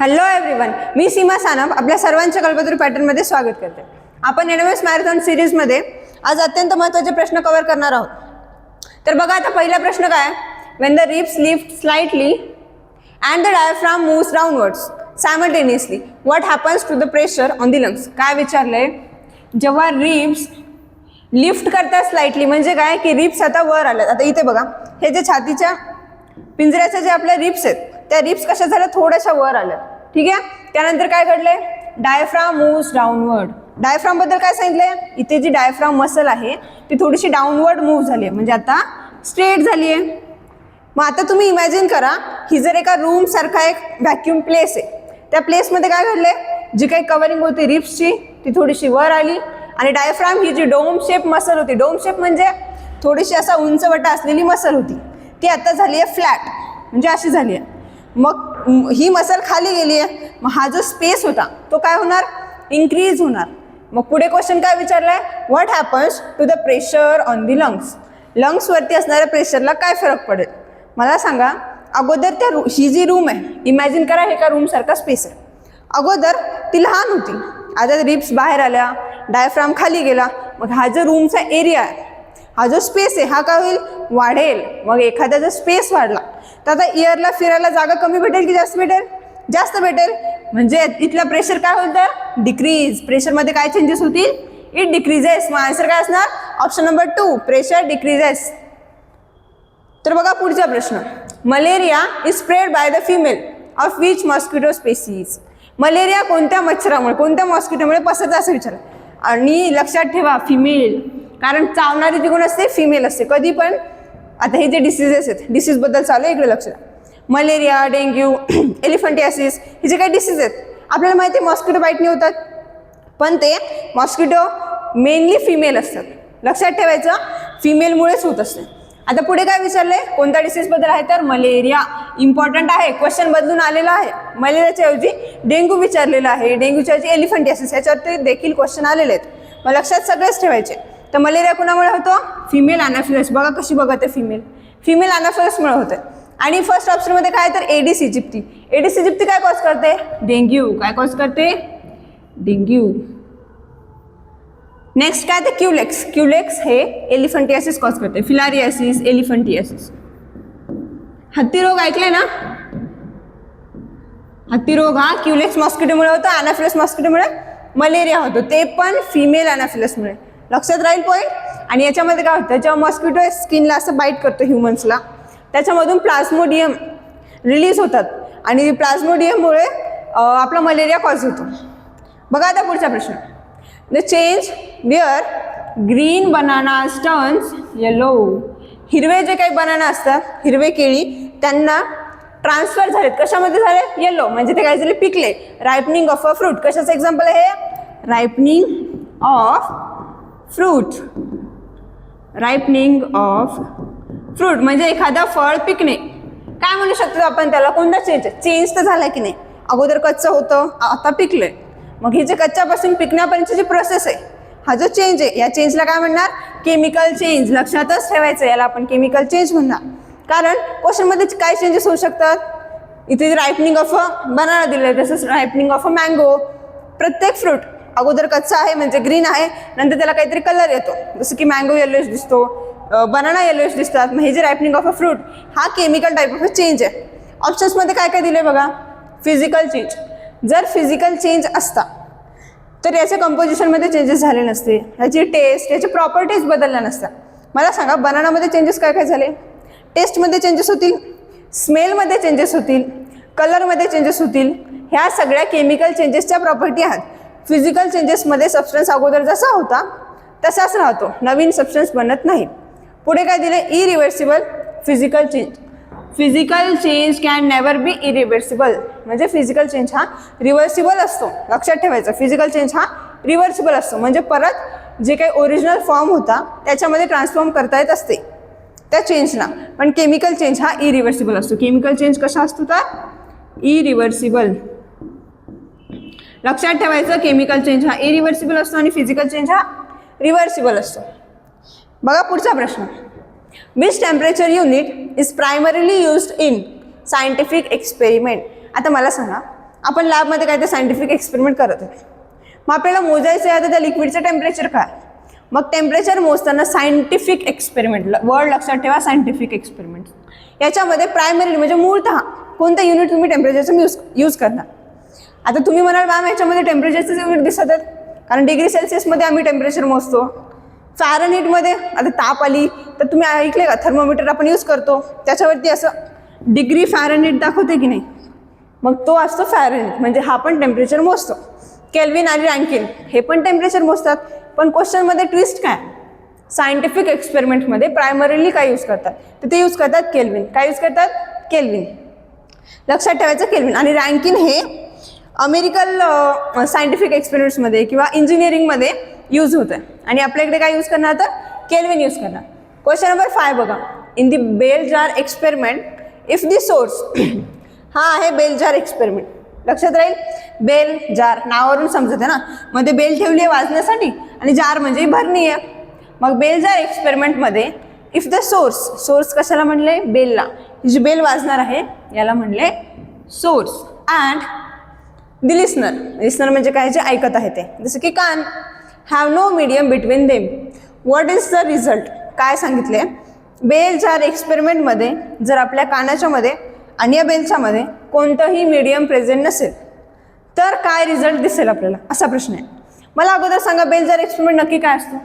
Hello everyone मी सीमा सानप आपल्या सर्वांच्या कल्पतरू पॅटर्नमध्ये स्वागत करते. आपण एन एस मॅरेथॉन सिरीजमध्ये आज अत्यंत महत्त्वाचे प्रश्न कव्हर करणार आहोत. तर बघा आता पहिला प्रश्न काय? When the ribs lift slightly and the diaphragm moves downwards simultaneously what happens to the pressure on the lungs काय विचारलंय? जेव्हा रिप्स लिफ्ट करतात स्लाइटली म्हणजे काय? की रिप्स आता वर आल्यात. आता इथे बघा. हे जे छातीच्या पिंजऱ्याच्या जे आपल्या रिप्स आहेत त्या रिप्स कशा झाल्या? थोड्याशा वर आल्या. ठीक आहे? त्यानंतर काय घडलंय? डायफ्राम मूव्स डाऊनवर्ड डायफ्रामबद्दल काय सांगितलंय? इथे जी डायफ्राम मसल आहे ती थोडीशी डाऊनवर्ड मूव्ह झाली आहे म्हणजे आता स्ट्रेट झाली आहे मग आता तुम्ही इमॅजिन करा ही जर एका रूम सारखा एक व्हॅक्युम प्लेस आहे. त्या प्लेसमध्ये काय घडलंय? जी काही कवरिंग होती रिप्सची ती थोडीशी वर आली. आणि डायफ्राम ही जी डोम शेप मसल होती डोम शेप म्हणजे थोडीशी असा उंचवटा असलेली मसल होती. ती आता झाली आहे फ्लॅट म्हणजे अशी झाली आहे मग ही मसल खाली गेली आहे. मग हा जो स्पेस होता तो काय होणार? इन्क्रीज होणार. मग पुढे क्वेश्चन काय विचारलाय? What happens to the pressure on the lungs लंग्सवरती असणाऱ्या प्रेशरला काय फरक पडेल? मला सांगा अगोदर त्या रू ही जी रूम आहे इमॅजिन करा हे का रूमसारखा स्पेस आहे. अगोदर ती लहान होती. आता रिप्स बाहेर आल्या डायफ्राम खाली गेला मग हा जो रूमचा एरिया आहे हा जो स्पेस आहे हा काय होईल? वाढेल. मग एखादा जर स्पेस वाढला तर आता इयरला फिरायला जागा कमी भेटेल की जास्त भेटेल? जास्त भेटेल. म्हणजे इथलं प्रेशर काय होईल तर? डिक्रीज प्रेशरमध्ये काय चेंजेस होतील? इट डिक्रीजेस मग आन्सर काय असणार? Option number two pressure decreases तर बघा पुढचा प्रश्न. Malaria is spread by the female of which mosquito species malaria कोणत्या मच्छरामुळे कोणत्या मॉस्किटोमुळे पसरतं असं विचार. आणि लक्षात ठेवा फिमेल कारण चावणारी जी कोण असते फिमेल असते. कधी पण आता हे जे डिसीजेस आहेत डिसीजबद्दल चालू आहे इकडे लक्ष. द्या मलेरिया डेंग्यू एलिफंटियासिस हे जे काही डिसीज आहेत आपल्याला माहिती आहे मॉस्किटो बाईटने होतात. पण ते मॉस्किटो मेनली फिमेल असतात. लक्षात ठेवायचं फिमेलमुळेच होत असते. आता पुढे काय विचारलंय? कोणत्या डिसीजबद्दल आहे? तर मलेरिया इम्पॉर्टंट आहे. क्वेश्चन बदलून आलेला आहे. मलेरियाच्या ऐवजी डेंग्यू विचारलेला आहे. डेंग्यूच्या ऐवजी एलिफंटियासिस याच्यावरती देखील क्वेश्चन आलेले आहेत. मग लक्षात सगळेच ठेवायचे. तर मलेरिया कुणामुळे होतो? फिमेल अनाफिलस बघा कशी बघत आहे फिमेल फिमेल अनाफिलसमुळे होतं. आणि फर्स्ट ऑप्शनमध्ये काय तर एडिस इजिप्ती एडिस इजिप्ती काय कॉज करते? डेंग्यू काय कॉज करते? डेंग्यू नेक्स्ट काय तर क्युलेक्स क्युलेक्स हे एलिफंटियासिस कॉज करते. फिलारियासिस एलिफंटियासिस हत्ती रोग ऐकले ना? हत्ती रोग हा? क्युलेक्स मॉस्किटोमुळे होतो अनाफिलस मॉस्किटोमुळे मलेरिया होतो. ते पण फिमेल अनाफिलसमुळे लक्षात राहील पॉईंट आणि याच्यामध्ये काय होतं जेव्हा मॉस्किटो स्किनला असं बाईट करतो ह्युमन्सला त्याच्यामधून प्लाझ्मोडियम रिलीज होतात. आणि प्लाझ्मोडियममुळे आपला मलेरिया कॉज होतो. बघा आता पुढचा प्रश्न. The change where green banana turns yellow हिरवे जे काही बनाना असतात हिरवे केळी त्यांना ट्रान्सफर झालेत. कशामध्ये झाले? येलो म्हणजे ते काय झाले पिकले. रायपनिंग ऑफ अ फ्रूट कशाचं एक्झाम्पल आहे ripening of fruit. Ripening of fruit म्हणजे एखादा फळ पिकणे. काय म्हणू शकतो आपण त्याला? कोणता चेंज चेंज तर झाला की नाही? अगोदर कच्चं होतं आता पिकलंय. मग ही जे कच्च्यापासून पिकण्यापर्यंतची जी प्रोसेस आहे हा जो चेंज आहे या चेंजला काय म्हणणार? केमिकल चेंज लक्षातच ठेवायचं याला आपण. केमिकल चेंज म्हणणार. कारण क्वेश्चनमध्ये काय चेंजेस होऊ शकतात? इथे रायपनिंग ऑफ अ बनाना दिलं आहे तसंच रायपनिंग ऑफ अ मँगो प्रत्येक फ्रूट अगोदर कच्चा आहे म्हणजे ग्रीन आहे नंतर त्याला काहीतरी कलर येतो. जसं की मँगो येलोश दिसतो बनाना येलोश दिसतात मग हे जे रायपनिंग ऑफ अ फ्रूट हा chemical type of a change आहे. ऑप्शन्समध्ये काय काय दिले बघा? फिजिकल चेंज जर फिजिकल चेंज असता तर याच्या कंपोजिशनमध्ये चेंजेस झाले नसते. याची टेस्ट याची प्रॉपर्टीज बदलल्या नसत्या. मला सांगा बनानामध्ये चेंजेस काय काय झाले? टेस्टमध्ये चेंजेस होतील स्मेलमध्ये चेंजेस होतील कलरमध्ये चेंजेस होतील. ह्या सगळ्या केमिकल चेंजेसच्या प्रॉपर्टी आहेत. फिजिकल चेंजेसमध्ये सबस्टन्स अगोदर जसा होता तसाच राहतो. नवीन सबस्टन्स बनत नाही पुढे काय दिले? Irreversible physical change physical change can never be irreversible म्हणजे फिजिकल चेंज हा रिव्हर्सिबल असतो. लक्षात ठेवायचं. फिजिकल चेंज हा रिव्हर्सिबल असतो. म्हणजे परत जे काही ओरिजिनल फॉर्म होता त्याच्यामध्ये ट्रान्सफॉर्म करता येत असते. त्या चेंजला पण केमिकल चेंज हा इरिव्हर्सिबल असतो. केमिकल चेंज कसा असतो तर? इरिव्हर्सिबल लक्षात ठेवायचं केमिकल चेंज हा इरिव्हर्सिबल असतो आणि फिजिकल चेंज हा रिव्हर्सिबल असतो. बघा पुढचा प्रश्न. Which temperature unit is primarily used in scientific experiment आता मला सांगा आपण लॅबमध्ये काय ते सायंटिफिक एक्सपेरिमेंट करत आहे? मग आपल्याला मोजायचं आहे आता त्या लिक्विडचं टेम्परेचर काय? मग टेम्परेचर मोजताना सायंटिफिक एक्सपेरिमेंट वर्ड लक्षात ठेवा सायंटिफिक एक्सपेरिमेंट याच्यामध्ये प्रायमरी म्हणजे मूळतः कोणतं युनिट तुम्ही टेम्परेचरचं यूज यूज करणार? आता तुम्ही म्हणाल मॅम याच्यामध्ये टेम्परेचरचे युनिट दिसत आहेत. कारण डिग्री सेल्सिअसमध्ये आम्ही टेम्परेचर मोजतो. फॅरनहीटमध्ये आता ताप आली तर तुम्ही ऐकले का? थर्मोमीटर आपण यूज करतो. त्याच्यावरती असं डिग्री फॅरनहीट दाखवते की नाही? मग तो असतो फॅरनहीट म्हणजे हा पण टेम्परेचर मोजतो. केल्विन आणि रँकिन हे पण टेम्परेचर मोजतात. पण क्वेश्चनमध्ये ट्विस्ट काय? सायंटिफिक एक्सपेरिमेंटमध्ये प्रायमरीली काय यूज करतात? तर ते यूज करतात केल्विन काय यूज करतात? केल्विन लक्षात ठेवायचं केल्विन आणि रँकिन हे अमेरिकल सायंटिफिक एक्सपेरिमेंट्समध्ये किंवा इंजिनिअरिंगमध्ये यूज होतं आणि आपल्याकडे काय यूज करणार तर केल्विन यूज करणार. क्वेश्चन नंबर फाय बघा. In the bell jar experiment if the source हा आहे बेल जार एक्सपेरिमेंट लक्षात राहील? बेल जार नावावरून समजत आहे ना? मध्ये बेल ठेवली आहे वाजण्यासाठी आणि जार म्हणजे भरणी आहे. मग बेल जार एक्सपेरिमेंटमध्ये इफ द सोर्स सोर्स कशाला म्हणले? बेलला ही जी बेल वाजणार आहे याला म्हणले source and the listener listener म्हणजे काय? जे ऐकत आहे ते. जसं की कान have no medium between them what is the result काय सांगितले? बेल एक्सपेरिमेंटमध्ये जर आपल्या कानाच्यामध्ये आणि या बेलच्यामध्ये कोणतंही मीडियम प्रेझेंट नसेल तर काय रिझल्ट दिसेल आपल्याला? असा प्रश्न आहे. मला अगोदर सांगा बेलजार एक्सपेरिमेंट नक्की काय असतो?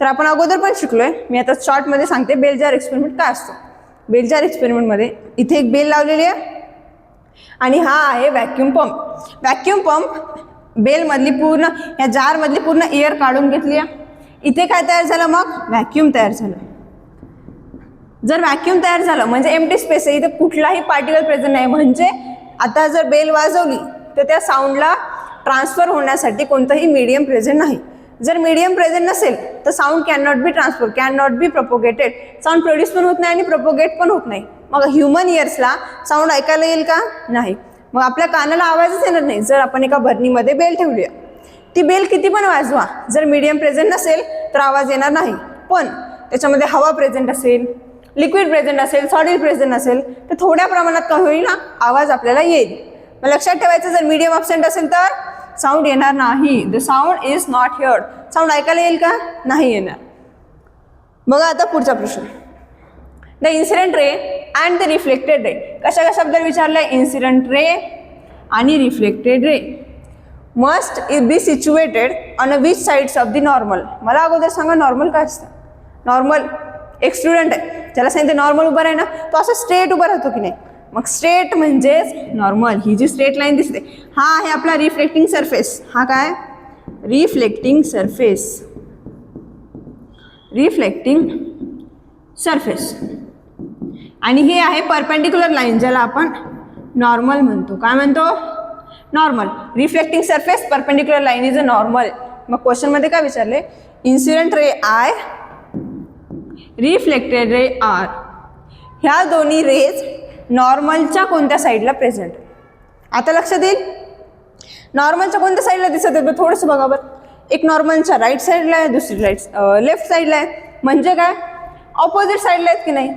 तर आपण अगोदर पण शिकलो आहे मी आता शॉर्टमध्ये सांगते बेलजार एक्सपेरिमेंट काय असतो? बेलजार एक्सपेरिमेंटमध्ये इथे एक बेल लावलेली आहे. आणि हा आहे व्हॅक्यूम पंप व्हॅक्यूम पंप बेलमधली पूर्ण या जारमधली पूर्ण एअर काढून घेतली आहे. इथे काय तयार झालं मग? व्हॅक्यूम तयार झालं. जर व्हॅक्यूम तयार झालं म्हणजे एमटी स्पेस आहे इथे कुठलाही पार्टिकल प्रेझेंट नाही. म्हणजे आता जर बेल वाजवली तर त्या साऊंडला ट्रान्सफर होण्यासाठी कोणतंही मीडियम प्रेझेंट नाही. जर मीडियम प्रेझेंट नसेल तर sound can not be transfer can not be propagated sound produce पण होत नाही आणि प्रपोगेट पण होत नाही. मग ह्युमन इयर्सला साऊंड ऐकायला येईल का? नाही. मग आपल्या कानाला आवाजच येणार नाही. जर आपण एका भरणीमध्ये बेल ठेवली आहे. ती बेल किती पण वाजवा. जर मीडियम प्रेझेंट नसेल तर आवाज येणार नाही. पण त्याच्यामध्ये हवा प्रेझेंट असेल लिक्विड प्रेझेंट असेल सॉलिड प्रेझेंट असेल तर थोड्या प्रमाणात का होईल ना आवाज आपल्याला येईल. मग लक्षात ठेवायचं जर मीडियम अब्सेंट असेल तर साऊंड येणार नाही. The sound is not heard sound ऐकायला येईल का? नाही येणार. बघा आता पुढचा प्रश्न. The incident ray and the reflected ray कशा कशा कशाबद्दल विचारलं इन्सिडंट रे आणि reflected ray must is be situated on a which sides of the normal मला अगोदर सांगा नॉर्मल काय असतं? नॉर्मल एक स्टुडंट आहे. ज्याला सांगितलं नॉर्मल उभं आहे ना तो असं स्ट्रेट उभा राहतो की नाही? मग स्ट्रेट म्हणजेच नॉर्मल ही जी स्ट्रेट लाईन दिसते हा आहे आपला रिफ्लेक्टिंग सरफेस हा काय? रिफ्लेक्टिंग सरफेस रिफ्लेक्टिंग सरफेस आणि हे आहे परपेंडिक्युलर लाईन ज्याला आपण नॉर्मल म्हणतो. काय म्हणतो? Normal reflecting surface perpendicular line is a normal मग क्वेश्चनमध्ये काय विचारले? Incident ray I reflected ray are ह्या दोन्ही रेज नॉर्मलच्या कोणत्या साईडला प्रेझेंट आता लक्षात देईल नॉर्मलच्या कोणत्या साईडला दिसत आहे थोडंसं बघा बरं. एक नॉर्मलच्या राईट साईडला आहे दुसरी राईट लेफ्ट साईडला आहे. म्हणजे काय? ऑपोजिट साईडला आहेत की नाही?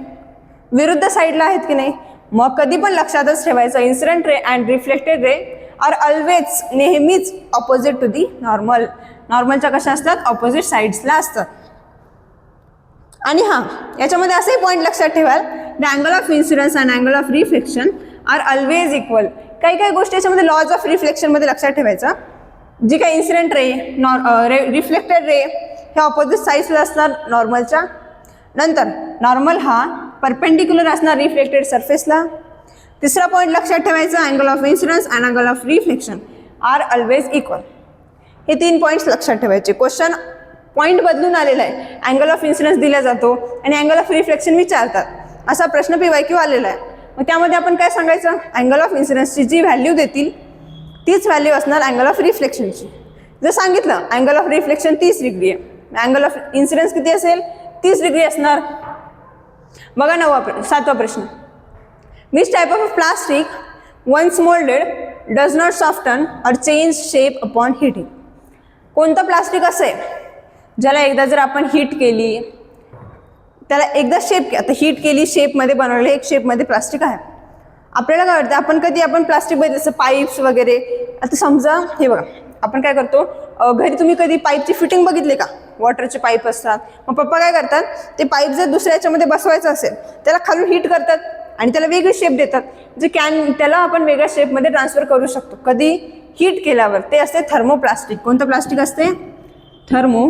विरुद्ध साईडला आहेत की नाही? मग कधी पण लक्षातच ठेवायचं. Incident ray and reflected ray are always नेहमीच ऑपोजिट टू दी नॉर्मल नॉर्मलच्या कशा असतात? ऑपोजिट साईड्सला असतात. आणि हां याच्यामध्ये असंही पॉईंट लक्षात ठेवाल. The angle of incidence and angle of reflection are always equal काही काही गोष्टी याच्यामध्ये लॉज ऑफ रिफ्लेक्शनमध्ये लक्षात ठेवायचं. जी काही incident ray nor ray reflected ray हे ऑपोजिट साईजला असणार नॉर्मलच्या नंतर नॉर्मल हा परपेंडिक्युलर असणार रिफ्लेक्टेड सरफेसला तिसरा पॉईंट लक्षात ठेवायचा angle of incidence and angle of reflection are always equal हे तीन पॉईंट्स लक्षात ठेवायचे. क्वेश्चन पॉईंट बदलून आलेला आहे. अँगल ऑफ इन्सिडन्स दिला जातो आणि अँगल ऑफ रिफ्लेक्शन विचारतात. असा प्रश्न पी वाय क्यू आलेला आहे. मग त्यामध्ये आपण काय सांगायचं? अँगल ऑफ इन्सिडन्सची जी व्हॅल्यू देतील तीच व्हॅल्यू असणार अँगल ऑफ रिफ्लेक्शनची जर सांगितलं अँगल ऑफ रिफ्लेक्शन तीस डिग्री आहे. अँगल ऑफ इन्सिडन्स किती असेल? तीस डिग्री असणार. बघा नववा प्र सातवा प्रश्न. Which type of plastic once moulded does not soften or change shape upon heating कोणतं प्लास्टिक असं आहे? ज्याला एकदा जर आपण हीट केली त्याला एकदा शेप आता हीट केली शेपमध्ये बनवलेलं एक शेपमध्ये प्लास्टिक आहे. आपल्याला काय वाटतं? आपण कधी आपण प्लास्टिक बघितलं जसं पाईप्स वगैरे आता समजा हे बघा आपण काय करतो? घरी तुम्ही कधी पाईपची फिटिंग बघितली का? वॉटरचे पाईप असतात. मग पप्पा काय करतात ते पाईप जर दुसऱ्या याच्यामध्ये बसवायचं असेल त्याला खालून हीट करतात आणि त्याला वेगळी शेप देतात. जे कॅन त्याला आपण वेगळ्या शेपमध्ये ट्रान्सफर करू शकतो. कधी? हीट केल्यावर. ते असते थर्मोप्लास्टिक कोणतं प्लास्टिक असते? थर्मो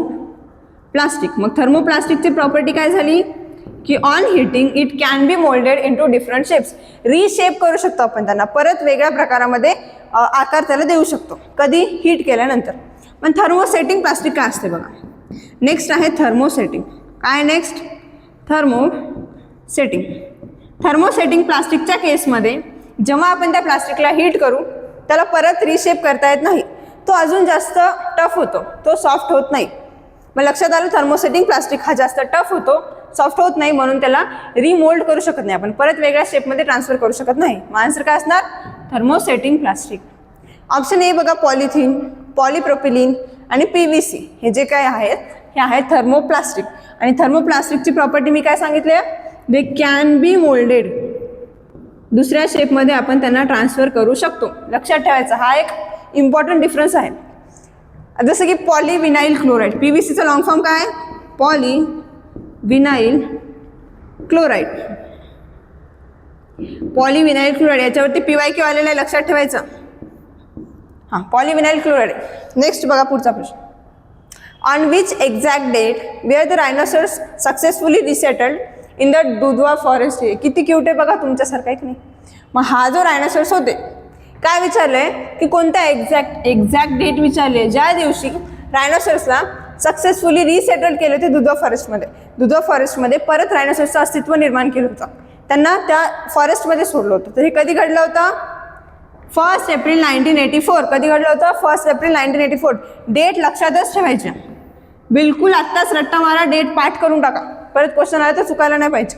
प्लास्टिक मग थर्मोप्लास्टिकची प्रॉपर्टी काय झाली? की on heating it can be moulded into different shapes reshape करू शकतो आपण त्यांना. परत वेगळ्या प्रकारामध्ये आकार त्याला देऊ शकतो. कधी? हीट केल्यानंतर. पण थर्मोसेटिंग प्लास्टिक काय असते बघा? नेक्स्ट आहे थर्मोसेटिंग काय नेक्स्ट थर्मो सेटिंग थर्मोसेटिंग प्लास्टिकच्या केसमध्ये जेव्हा आपण त्या प्लास्टिकला हीट करू त्याला परत रिशेप करता येत नाही. तो अजून जास्त टफ होतो. तो सॉफ्ट होत नाही. मग लक्षात आलं थर्मोसेटिंग प्लास्टिक हा जास्त टफ होतो सॉफ्ट होत नाही म्हणून त्याला रिमोल्ड करू शकत नाही आपण. परत वेगळ्या शेपमध्ये ट्रान्सफर करू शकत नाही. मग आन्सर काय असणार? थर्मोसेटिंग प्लास्टिक ऑप्शन ए बघा पॉलिथिन पॉलिप्रोपिलिन आणि पी व्ही सी हे जे काय आहेत हे आहे थर्मोप्लास्टिक आणि थर्मोप्लास्टिकची प्रॉपर्टी मी काय सांगितले दे कॅन बी मोल्डेड दुसऱ्या शेपमध्ये आपण त्यांना ट्रान्सफर करू शकतो. लक्षात ठेवायचा हा एक इम्पॉर्टंट डिफरन्स आहे. जसं की पॉलिविनाईल क्लोराईड पी व्ही सीचा लॉंग फॉर्म काय poly vinyl chloride polyvinyl chloride याच्यावरती पी वाय क्यू आलेलं आहे लक्षात ठेवायचं. हां पॉलिविनाईल क्लोराईड नेक्स्ट बघा पुढचा प्रश्न. On which exact date were the rhinoceros successfully resettled in the Dudhwa forest किती क्यूट आहे बघा तुमच्यासारखा एक नाही? मग हा जो रायनोसर्स होते काय विचारलं? आहे की कोणत्या एक्झॅक्ट एक्झॅक्ट डेट विचारले? ज्या दिवशी रायनोसर्सला सक्सेसफुली रिसेटल केले होते दुधवा फॉरेस्टमध्ये दुधवा फॉरेस्टमध्ये परत रायनोसर्सचं अस्तित्व निर्माण केलं होतं. त्यांना त्या फॉरेस्टमध्ये सोडलं होतं. तर हे कधी घडलं होतं? First April nineteen eighty four. कधी घडलं होतं? First April nineteen eighty four. Date लक्षातच ठेवायची बिलकुल आत्ताच रट्टा मारा डेट पाठ करून टाका. परत क्वेश्चन आला तर चुकायला नाही पाहिजे.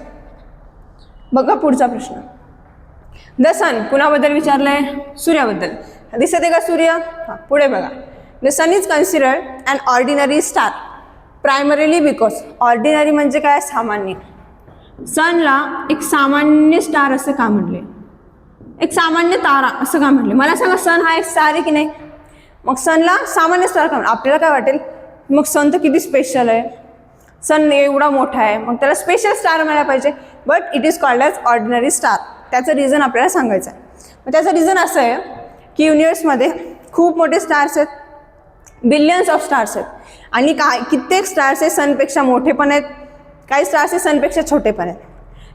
बघा पुढचा प्रश्न. द सन कुणाबद्दल विचारलंय? सूर्याबद्दल. दिसत आहे का सूर्य? हां पुढे बघा. The sun is considered an ordinary star primarily because ordinary म्हणजे काय? सामान्य. सनला एक सामान्य स्टार असं का म्हणले एक सामान्य तारा असं का म्हटले मला सांगा सन हा एक स्टार आहे की नाही? मग सनला सामान्य स्टार का म्हण- आपल्याला काय वाटेल? मग संत तर किती स्पेशल आहे? सन एवढा मोठा आहे. मग त्याला स्पेशल स्टार मिळायला पाहिजे. But it is called as ordinary star त्याचं रिझन आपल्याला सांगायचं आहे. मग त्याचं रिझन असं आहे की युनिवर्समध्ये खूप मोठे स्टार्स आहेत. बिलियन्स ऑफ स्टार्स आहेत. आणि काय कित्येक स्टार्स हे सनपेक्षा मोठे पण आहेत. काही स्टार्स हे सनपेक्षा छोटे पण आहेत.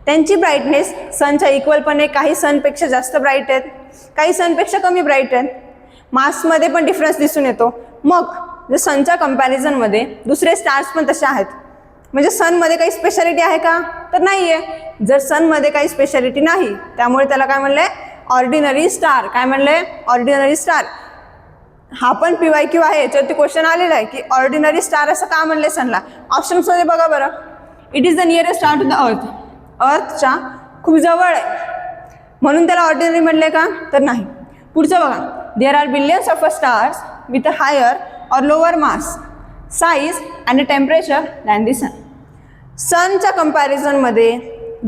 त्यांची ब्राईटनेस सनच्या इक्वल पण आहे. काही सनपेक्षा जास्त ब्राईट आहेत. काही सनपेक्षा कमी ब्राईट आहेत. मासमध्ये पण डिफरन्स दिसून येतो. मग जर सनच्या कम्पॅरिझनमध्ये दुसरे स्टार्स पण तसे आहेत. म्हणजे सनमध्ये काही स्पेशालिटी आहे का? तर नाही आहे जर सनमध्ये काही स्पेशालिटी नाही त्यामुळे त्याला काय म्हणलंय ऑर्डिनरी स्टार काय म्हणलंय ऑर्डिनरी स्टार हा पण पी वाय क्यू आहे. याच्यावरती क्वेश्चन आलेला आहे की ऑर्डिनरी स्टार असं का म्हणले सनला ऑप्शन्समध्ये बघा बरं. It is the nearest star to the earth अर्थच्या खूप जवळ आहे. म्हणून त्याला ऑर्डिनरी म्हणले का? तर नाही. पुढचं बघा. There are billions of a stars with a higher or lower mass size and temperature than the sun सनच्या कंपॅरिझनमध्ये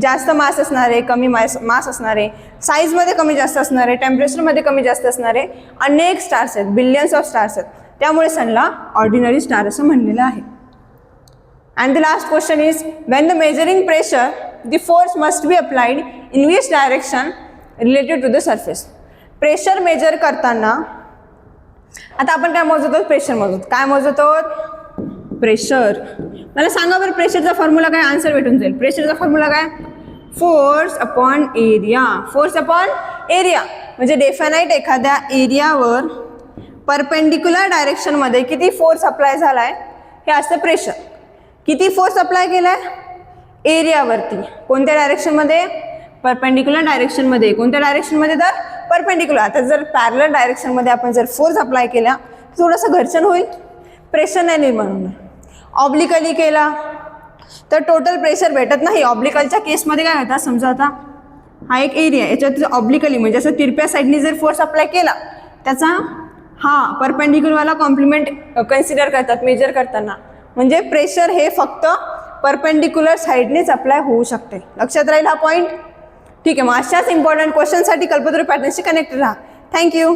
जास्त मास असणारे कमी मास मास असणारे साईजमध्ये कमी जास्त असणारे टेम्परेचरमध्ये कमी जास्त असणारे अनेक स्टार्स आहेत बिलियन्स ऑफ स्टार्स आहेत. त्यामुळे सनला ऑर्डिनरी स्टार असं म्हणलेलं आहे. And the last question is when the measuring pressure the force must be applied in which direction related to the surface pressure measure करताना आता आपण काय मोजत? आहोत प्रेशर मोजत. काय मोजत? आहोत प्रेशर मला सांगा बरं प्रेशरचा फॉर्म्युला काय? आन्सर भेटून जाईल. प्रेशरचा फॉर्म्युला काय? Force upon area force upon area म्हणजे डेफानाईट एखाद्या एरियावर परपेंडिक्युलर डायरेक्शनमध्ये किती फोर्स अप्लाय झाला आहे हे असतं प्रेशर किती फोर्स अप्लाय केला आहे एरियावरती कोणत्या डायरेक्शनमध्ये परपेंडिक्युलर डायरेक्शनमध्ये कोणत्या डायरेक्शनमध्ये तर? परपेंडिक्युलर. आता जर पॅरलर डायरेक्शनमध्ये आपण जर फोर्स अप्लाय केला तर थोडंसं घर्षण होईल. प्रेशर नाही निर्माण होणार. ऑब्लिकली केला तर टोटल प्रेशर भेटत नाही. ऑब्लिकलच्या केसमध्ये काय होतं? समजा आता हा एक एरिया याच्यात ऑब्लिकली म्हणजे असं तिरप्या साईडनी जर फोर्स अप्लाय केला त्याचा हा परपेंडिक्युलरवाला कॉम्प्लिमेंट कन्सिडर करतात मेजर करताना. म्हणजे प्रेशर हे फक्त परपेंडिक्युलर साईडनेच अप्लाय होऊ शकते. लक्षात राहील हा पॉईंट ठीक आहे मग अशाच इम्पॉर्टंट क्वेश्चनसाठी कल्पतरू पॅटर्नशी कनेक्टेड राहा. Thank you